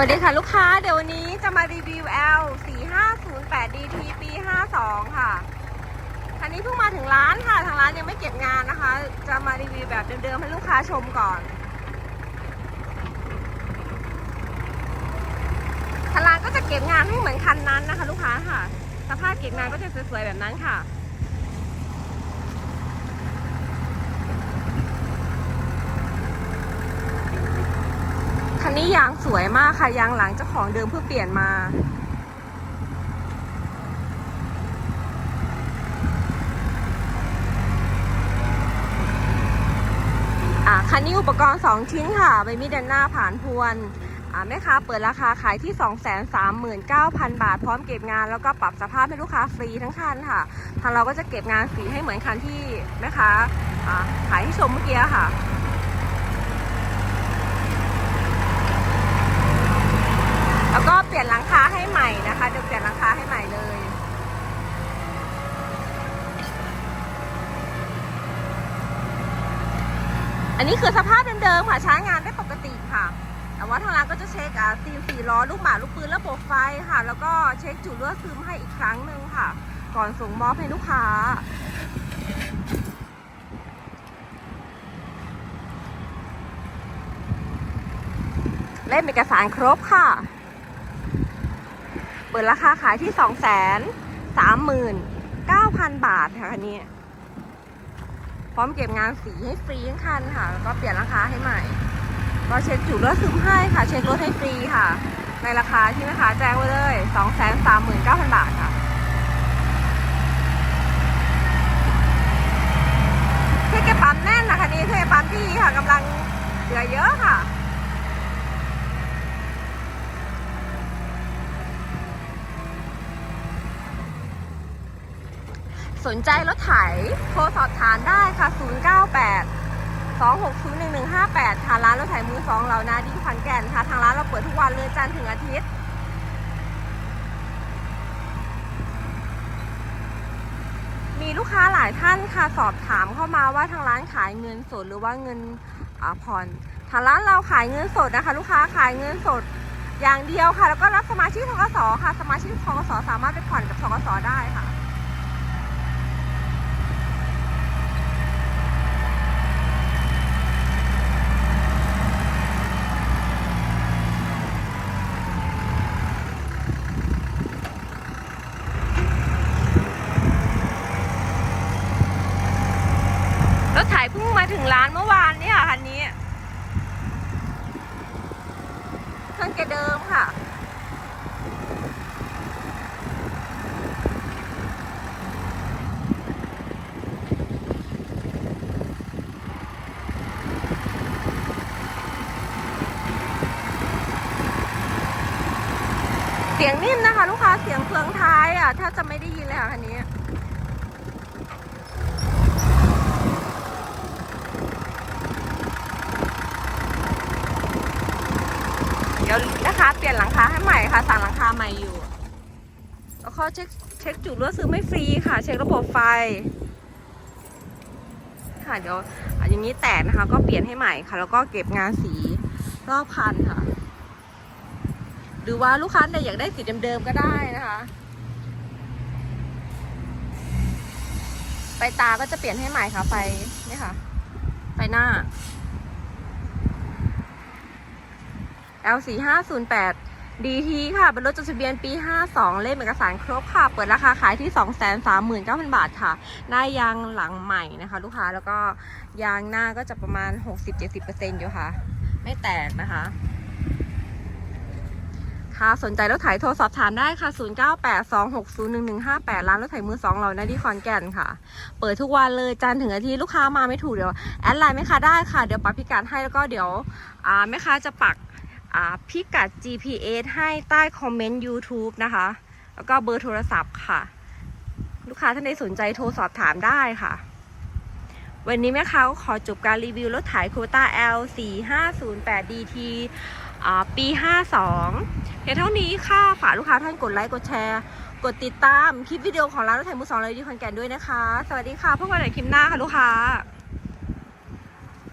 วัสดีค่ะลูกค้าเดี๋ยววันนี้จะมารีวิว L 4508 DT ปี 52 ค่ะ คันนี้เพิ่งมาถึงร้านค่ะ ทางร้านยังไม่เก็บงานนะคะ จะมารีวิวแบบเดิมๆให้ลูกค้าชมก่อนทางร้านก็จะเก็บงานให้เหมือนคันนั้นนะคะ ลูกค้าค่ะ สภาพเก็บงานก็จะสวยๆแบบนั้นค่ะ คันนี้ยางสวยมากค่ะ ยางหลังเจ้าของเดิมเพื่อเปลี่ยนมา คันนี้อุปกรณ์2ชิ้นค่ะ ใบมีดด้านหน้าผ่านพวนแม่ค้าเปิดราคาขายที่ 239,000 บาท พร้อมเก็บงานแล้วก็ปรับสภาพให้ลูกค้าฟรีทั้งคันค่ะ ทางเราก็จะเก็บงานสีให้เหมือนคันที่แม่ค้าขายให้ชมเมื่อกี้ค่ะ แล้วก็เปลี่ยนหลังคาให้ใหม่นะคะเดี๋ยวเปลี่ยนหลังคาให้ใหม่เลยอันนี้คือสภาพเดิมๆค่ะใช้งานได้ปกติค่ะ แต่ว่าทางร้านก็จะเช็คอะซีนสี่ล้อลูกหมาลูกปืนระบบไฟค่ะ แล้วก็เช็คจุดรั่วซึมให้อีกครั้งหนึ่งค่ะ ก่อนส่งมอบให้ลูกค้า เล่มเอกสารครบค่ะ ปิดราคาขายที่2 3 9 0 0 0บาทค่ะคันนี้ พร้อมเก็บงานสีให้ฟรีทั้งคันค่ะ แล้วก็เปลี่ยนราคาให้ใหม่ ก็เช็คจุดรถซึมให้ค่ะ เช็ครถให้ฟรีค่ะ ในราคาที่แม่ค้าแจ้งไว้เลย2 3 9 0 0 0บาทค่ะเพื่อเก็บปั๊มน่นนะคันนี้เพื่อเก็บปั๊มที่ค่ะกำลังเหลือเยอะค่ะ สนใจรถไถโทรสอบถามได้ค่ะ 098 260 1158 ค่ะร้านรถไถมือสองเรานาที่ขอนแก่นค่ะ ทางร้านเราเปิดทุกวันเลยจันทร์ถึงอาทิตย์มีลูกค้าหลายท่านค่ะสอบถามเข้ามาว่าทางร้านขายเงินสดหรือว่าเงินผ่อนทางร้านเราขายเงินสดนะคะ ลูกค้าขายเงินสดอย่างเดียวค่ะ แล้วก็รับสมาชิกทกสค่ะ สมาชิกทกสสามารถไปผ่อนกับทกสได้ค่ะ รถไถเพิ่งมาถึงร้านเมื่อวานเนี่ยคันนี้เครื่องแกเดิมค่ะ เสียงนิ่มนะคะ ลูกค้าเสียงเฟืองท้ายอะแทบจะไม่ได้ยินเลยค่ะคันนี้ เดี๋ยวนะคะ เปลี่ยนหลังคาให้ใหม่ค่ะ สั่งหลังคาใหม่อยู่ แล้วก็เช็คเช็คจุดรั่วซึมไม่ฟรีค่ะ เช็คระบบไฟ ค่ะเดี๋ยวอย่างนี้แตกนะคะ ก็เปลี่ยนให้ใหม่ค่ะ แล้วก็เก็บงานสีรอบคันค่ะ หรือว่าลูกค้าเนี่ยอยากได้สีเดิมๆก็ได้นะคะ ไฟตาก็จะเปลี่ยนให้ใหม่ค่ะไฟนี่ค่ะ ไฟหน้า L 4 5 0 8 DT ค่ะ เป็นรถจดทะเบียนปี 52 เล่มเอกสารครบค่ะ เปิดราคาขายที่ 239,000 บาทค่ะ หน้ายางหลังใหม่นะคะ ลูกค้า แล้วก็ยางหน้าก็จะประมาณ 60-70%อยู่ค่ะ ไม่แตกนะคะค่ะสนใจรถไถโทรสอบถามได้ค่ะ 0982601158 ร้านรถไถมือสองเราหน้าที่ขอนแก่นค่ะ เปิดทุกวันเลยจันถึงอาทิตย์ลูกค้ามาไม่ถูกเดี๋ยว แอดไลน์แม่ค้าได้ค่ะ เดี๋ยวปักพิกัดให้แล้วก็เดี๋ยวอ่าแม่ค้าจะปัก พิกัด GPS ให้ใต้คอมเมนต์ YouTube นะคะ แล้วก็เบอร์โทรศัพท์ค่ะ ลูกค้าท่านใดสนใจโทรสอบถามได้ค่ะ วันนี้แม่ค้าก็ขอจบการรีวิวรถไถโคต้า L 4 5 0 8 DT ปี 52เพียงเท่านี้ค่ะ ฝากลูกค้าท่านกดไลค์กดแชร์ กดติดตามคลิปวิดีโอของร้านรถไถมือสองเลยที่ขอนแก่นด้วยนะคะ สวัสดีค่ะพบกันใหม่คลิปหน้าค่ะลูกค้า